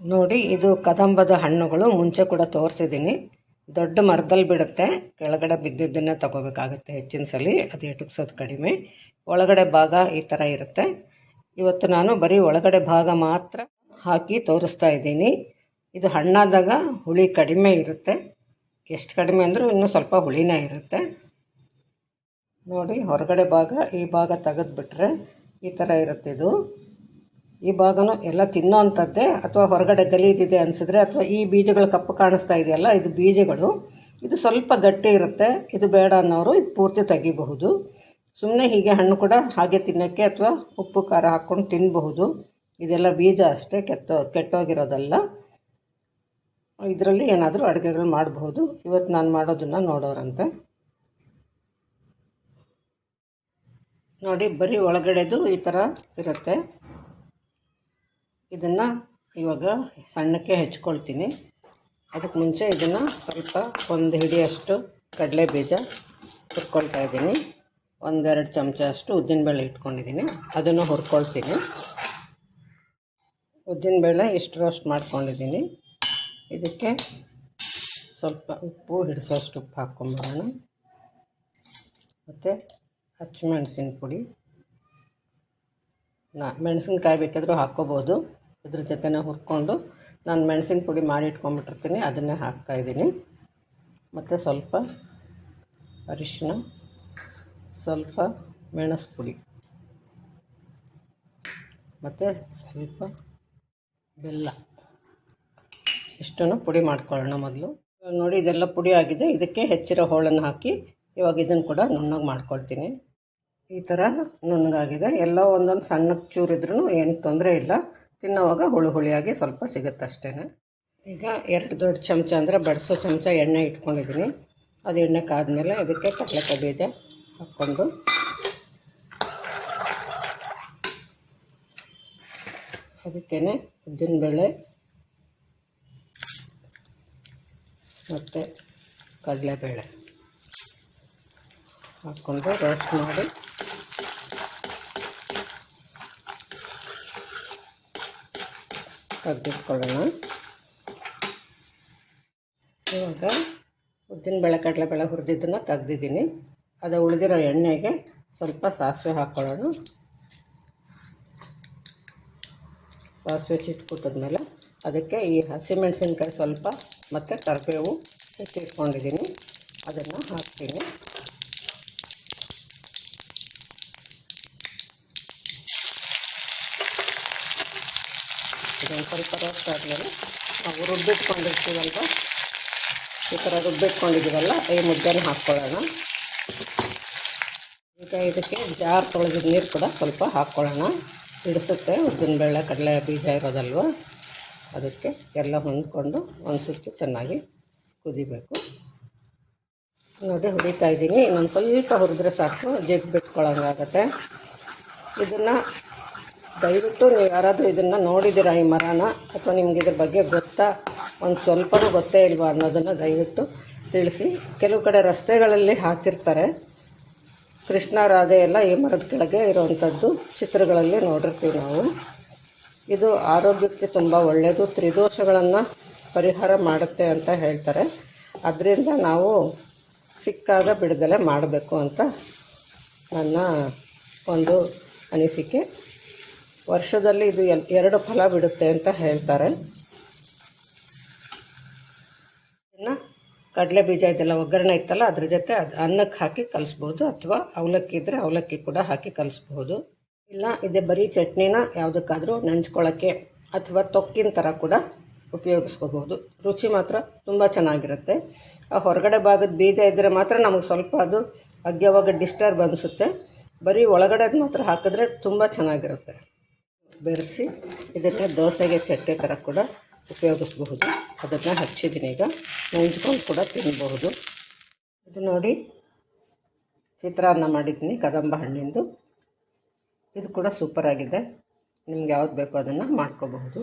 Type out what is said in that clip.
ನೋಡಿ, ಇದು ಕದಂಬದ ಹಣ್ಣುಗಳು ಮುಂಚೆ ಕೂಡ ತೋರಿಸಿದ್ದೀನಿ. ದೊಡ್ಡ ಮರದಲ್ಲಿ ಬಿಡುತ್ತೆ. ಕೆಳಗಡೆ ಬಿದ್ದಿದ್ದನ್ನೇ ತಗೋಬೇಕಾಗುತ್ತೆ ಹೆಚ್ಚಿನ ಸಲ. ಅದು ಎಟುಕ್ಸೋದು ಕಡಿಮೆ. ಒಳಗಡೆ ಭಾಗ ಈ ಥರ ಇರುತ್ತೆ. ಇವತ್ತು ನಾನು ಬರೀ ಒಳಗಡೆ ಭಾಗ ಮಾತ್ರ ಹಾಕಿ ತೋರಿಸ್ತಾ ಇದ್ದೀನಿ. ಇದು ಹಣ್ಣಾದಾಗ ಹುಳಿ ಕಡಿಮೆ ಇರುತ್ತೆ. ಎಷ್ಟು ಕಡಿಮೆ ಅಂದರೂ ಇನ್ನೂ ಸ್ವಲ್ಪ ಹುಳಿನೇ ಇರುತ್ತೆ. ನೋಡಿ, ಹೊರಗಡೆ ಭಾಗ ಈ ಭಾಗ ತೆಗೆದುಬಿಟ್ರೆ ಈ ಥರ ಇರುತ್ತೆ ಇದು ಈ ಭಾಗನೂ ಎಲ್ಲ ತಿನ್ನೋ ಅಂಥದ್ದೇ ಅಥವಾ ಹೊರಗಡೆ ಗಲೀಜಿದೆ ಅನಿಸಿದ್ರೆ ಅಥವಾ ಈ ಬೀಜಗಳು ಕಪ್ಪು ಕಾಣಿಸ್ತಾ ಇದೆಯಲ್ಲ, ಇದು ಬೀಜಗಳು. ಇದು ಸ್ವಲ್ಪ ಗಟ್ಟಿ ಇರುತ್ತೆ, ಇದು ಬೇಡ ಅನ್ನೋರು ಇದು ಪೂರ್ತಿ ತೆಗಿಬಹುದು. ಸುಮ್ಮನೆ ಹೀಗೆ ಹಣ್ಣು ಕೂಡ ಹಾಗೆ ತಿನ್ನೋಕ್ಕೆ ಅಥವಾ ಉಪ್ಪು, ಖಾರ ಹಾಕ್ಕೊಂಡು ತಿನ್ನಬಹುದು ಇದೆಲ್ಲ ಬೀಜ ಅಷ್ಟೇ, ಕೆತ್ತೋ, ಕೆಟ್ಟೋಗಿರೋದಲ್ಲ. ಇದರಲ್ಲಿ ಏನಾದರೂ ಅಡುಗೆಗಳು ಮಾಡಬಹುದು. ಇವತ್ತು ನಾನು ಮಾಡೋದನ್ನು ನೋಡೋರಂತೆ. ನೋಡಿ, ಬರೀ ಒಳಗಡೆದು ಈ ಥರ ಇರುತ್ತೆ. ಇದನ್ನು ಇವಾಗ ಸಣ್ಣಕ್ಕೆ ಹೆಚ್ಕೊಳ್ತೀನಿ. ಅದಕ್ಕೆ ಮುಂಚೆ ಇದನ್ನು ಸ್ವಲ್ಪ ಒಂದು ಹಿಡಿಯಷ್ಟು ಕಡಲೆ ಬೀಜ ಹುರ್ಕೊಳ್ತಾ ಇದ್ದೀನಿ. ಒಂದೆರಡು ಚಮಚ ಅಷ್ಟು ಉದ್ದಿನಬೇಳೆ ಇಟ್ಕೊಂಡಿದ್ದೀನಿ. ಅದನ್ನು ಹುರ್ಕೊಳ್ತೀನಿ. ಉದ್ದಿನಬೇಳೆ ಇಷ್ಟು ರೋಸ್ಟ್ ಮಾಡ್ಕೊಂಡಿದ್ದೀನಿ. ಇದಕ್ಕೆ ಸ್ವಲ್ಪ ಉಪ್ಪು, ಹಿಡಿಸೋಷ್ಟು ಉಪ್ಪು ಹಾಕ್ಕೊಂಬರೋಣ. ಮತ್ತು ಮೆಣಸಿನ ಪುಡಿ. ನಾ, ಮೆಣಸಿನಕಾಯಿ ಬೇಕಾದರೂ ಹಾಕ್ಕೋಬೋದು. ಇದ್ರ ಜೊತೆನೇ ಹುರ್ಕೊಂಡು ನಾನು ಮೆಣಸಿನ ಪುಡಿ ಮಾಡಿ ಇಟ್ಕೊಂಡ್ಬಿಟ್ಟಿರ್ತೀನಿ ಅದನ್ನೇ ಹಾಕ್ತಾಯಿದ್ದೀನಿ ಮತ್ತು ಸ್ವಲ್ಪ ಅರಿಶಿನ, ಸ್ವಲ್ಪ ಮೆಣಸು ಪುಡಿ ಮತ್ತು ಸ್ವಲ್ಪ ಬೆಲ್ಲ. ಇಷ್ಟನ್ನು ಪುಡಿ ಮಾಡ್ಕೊಳ್ಳೋಣ ಮೊದಲು. ನೋಡಿ, ಇದೆಲ್ಲ ಪುಡಿ ಆಗಿದೆ. ಇದಕ್ಕೆ ಹೆಚ್ಚಿರೋ ಹೋಳನ್ನು ಹಾಕಿ ಇವಾಗ ಇದನ್ನು ಕೂಡ ನುಣ್ಣಗೆ ಮಾಡ್ಕೊಳ್ತೀನಿ. ಈ ಥರ ನುಣ್ಣಗಾಗಿದೆ. ಎಲ್ಲ ಒಂದೊಂದು ಸಣ್ಣ ಚೂರಿದ್ರೂ ಏನು ತೊಂದರೆ ಇಲ್ಲ. ತಿನ್ನೋವಾಗ ಹುಳು ಹುಳಿಯಾಗಿ ಸ್ವಲ್ಪ ಸಿಗುತ್ತಷ್ಟೇ ಈಗ ಎರಡು ದೊಡ್ಡ ಚಮಚ ಅಂದರೆ ಬಡಿಸೋ ಚಮಚ ಎಣ್ಣೆ ಇಟ್ಕೊಂಡಿದ್ದೀನಿ. ಅದು ಎಣ್ಣೆ ಕಾದ್ಮೇಲೆ ಅದಕ್ಕೆ ಕಡಲೆಕಾಯಿ ಬೀಜ ಹಾಕ್ಕೊಂಡು. ಅದಕ್ಕೇ ಉದ್ದಿನಬೇಳೆ ಮತ್ತು ಕಡಲೆಬೇಳೆ ಹಾಕ್ಕೊಂಡು ರೋಸ್ಟ್ ಮಾಡಿ. ತೆಗೆದಿಟ್ಕೊಳ್ಳೋಣ. ಇವಾಗ ಉದ್ದಿನಬೇಳೆ ಕಡಲೆಬೇಳೆ ಹುರಿದಿದ್ದನ್ನು ತೆಗ್ದಿದ್ದೀನಿ. ಅದು ಉಳಿದಿರೋ ಎಣ್ಣೆಗೆ ಸ್ವಲ್ಪ ಸಾಸಿವೆ ಹಾಕ್ಕೊಳ್ಳೋಣ ಸಾಸಿವೆ ಚಿಟ್ಬಿಟ್ಟಿದ್ಮೇಲೆ ಅದಕ್ಕೆ ಈ ಹಸಿಮೆಣಸಿನ್ಕಾಯಿ ಸ್ವಲ್ಪ ಮತ್ತು ಕರ್ಬೇವು ಹೆಚ್ಚಿಟ್ಕೊಂಡಿದ್ದೀನಿ. ಅದನ್ನು ಹಾಕ್ತೀನಿ. ಇದೊಂದು ಸ್ವಲ್ಪ ರೋಸ್ಟ್ ಆದಮೇಲೆ ನಾವು ರುಬ್ಬಿಟ್ಕೊಂಡಿರ್ತೀವಲ್ವ? ಈ ಥರ ರುಬ್ಬಿಟ್ಕೊಂಡಿದ್ದೀವಲ್ಲ, ಈ ಮುದ್ದೆನ ಹಾಕ್ಕೊಳ್ಳೋಣ ಈಗ ಇದಕ್ಕೆ ಜಾರ್ ತೊಳೆದಿದ್ದ ನೀರು ಕೂಡ ಸ್ವಲ್ಪ ಹಾಕ್ಕೊಳ್ಳೋಣ ಹಿಡಿಸುತ್ತೆ ಉದ್ದಿನಬೇಳೆ ಕಡಲೆ ಬೀಜ ಇರೋದಲ್ವ? ಅದಕ್ಕೆ ಎಲ್ಲ ಹೊಂದ್ಕೊಂಡು ಒಂದು ಸುತ್ತು ಚೆನ್ನಾಗಿ ಕುದಿಬೇಕು. ನೋಡಿ, ಹುರಿತಾ ಇದ್ದೀನಿ. ಇನ್ನೊಂದು ಸ್ವಲ್ಪ ಹುರಿದ್ರೆ ಸಾಕು ಜಿಗ್ ಬಿಟ್ಕೊಳ್ಳೋಂಗಾಗತ್ತೆ ಇದನ್ನು ದಯವಿಟ್ಟು ನೀವು ಯಾರಾದರೂ ಇದನ್ನು ನೋಡಿದ್ದೀರಾ ಈ ಮರನ? ಅಥವಾ ನಿಮ್ಗೆ ಇದ್ರ ಬಗ್ಗೆ ಗೊತ್ತಾ? ಒಂದು ಸ್ವಲ್ಪನೂ ಗೊತ್ತೇ ಇಲ್ವಾ ಅನ್ನೋದನ್ನು ದಯವಿಟ್ಟು ತಿಳಿಸಿ. ಕೆಲವು ಕಡೆ ರಸ್ತೆಗಳಲ್ಲಿ ಹಾಕಿರ್ತಾರೆ. ಕೃಷ್ಣ, ರಾಧೆ ಎಲ್ಲ ಈ ಮರದ ಕೆಳಗೆ ಇರುವಂಥದ್ದು ಚಿತ್ರಗಳಲ್ಲಿ ನೋಡಿರ್ತೀವಿ ನಾವು. ಇದು ಆರೋಗ್ಯಕ್ಕೆ ತುಂಬ ಒಳ್ಳೆಯದು ತ್ರಿದೋಷಗಳನ್ನು ಪರಿಹಾರ ಮಾಡುತ್ತೆ ಅಂತ ಹೇಳ್ತಾರೆ. ಅದರಿಂದ ನಾವು ಸಿಕ್ಕಾಗ ಬಿಡದಲೇ ಮಾಡಬೇಕು ಅಂತ ನನ್ನ ಒಂದು ಅನಿಸಿಕೆ. ವರ್ಷದಲ್ಲಿ ಇದು ಎರಡು ಫಲ ಬಿಡುತ್ತೆ ಅಂತ ಹೇಳ್ತಾರೆ. ಇನ್ನು ಕಡಲೆ ಬೀಜ ಇದೆಲ್ಲ ಒಗ್ಗರಣೆ ಇತ್ತಲ್ಲ, ಅದ್ರ ಜೊತೆ ಅದು ಅನ್ನಕ್ಕೆ ಹಾಕಿ ಕಲಿಸ್ಬೋದು ಅಥವಾ ಅವಲಕ್ಕಿ ಇದ್ದರೆ ಅವಲಕ್ಕಿ ಕೂಡ ಹಾಕಿ ಕಲಿಸ್ಬೋದು. ಇಲ್ಲ, ಇದೆ ಬರೀ ಚಟ್ನಿನ ಯಾವುದಕ್ಕಾದರೂ ನೆಂಚ್ಕೊಳ್ಳೋಕ್ಕೆ ಅಥವಾ ತೊಕ್ಕಿನ ಥರ ಕೂಡ ಉಪಯೋಗಿಸ್ಕೋಬಹುದು ರುಚಿ ಮಾತ್ರ ತುಂಬ ಚೆನ್ನಾಗಿರುತ್ತೆ. ಆ ಹೊರಗಡೆ ಭಾಗದ ಬೀಜ ಇದ್ದರೆ ಮಾತ್ರ ನಮಗೆ ಸ್ವಲ್ಪ ಅದು ಅಗ್ಗವಾಗ ಡಿಸ್ಟರ್ಬ್ ಅನಿಸುತ್ತೆ. ಬರೀ ಒಳಗಡೆದು ಮಾತ್ರ ಹಾಕಿದ್ರೆ ತುಂಬ ಚೆನ್ನಾಗಿರುತ್ತೆ. ಬೆರೆಸಿ ಇದನ್ನು ದೋಸೆಗೆ ಚಟ್ನಿ ಥರ ಕೂಡ ಉಪಯೋಗಿಸ್ಬಹುದು. ಅದನ್ನು ಹಚ್ಚಿದ್ದೀನಿ ಈಗ. ನೆಂಚ್ಕೊಂಡು ಕೂಡ ತಿನ್ನಬಹುದು ಇದು ನೋಡಿ, ಚಿತ್ರಾನ್ನ ಮಾಡಿದ್ದೀನಿ, ಕದಂಬ ಹಣ್ಣಿಂದು. ಇದು ಕೂಡ ಸೂಪರಾಗಿದೆ ನಿಮ್ಗೆ ಯಾವ್ದು ಬೇಕೋ ಅದನ್ನು ಮಾಡ್ಕೋಬಹುದು.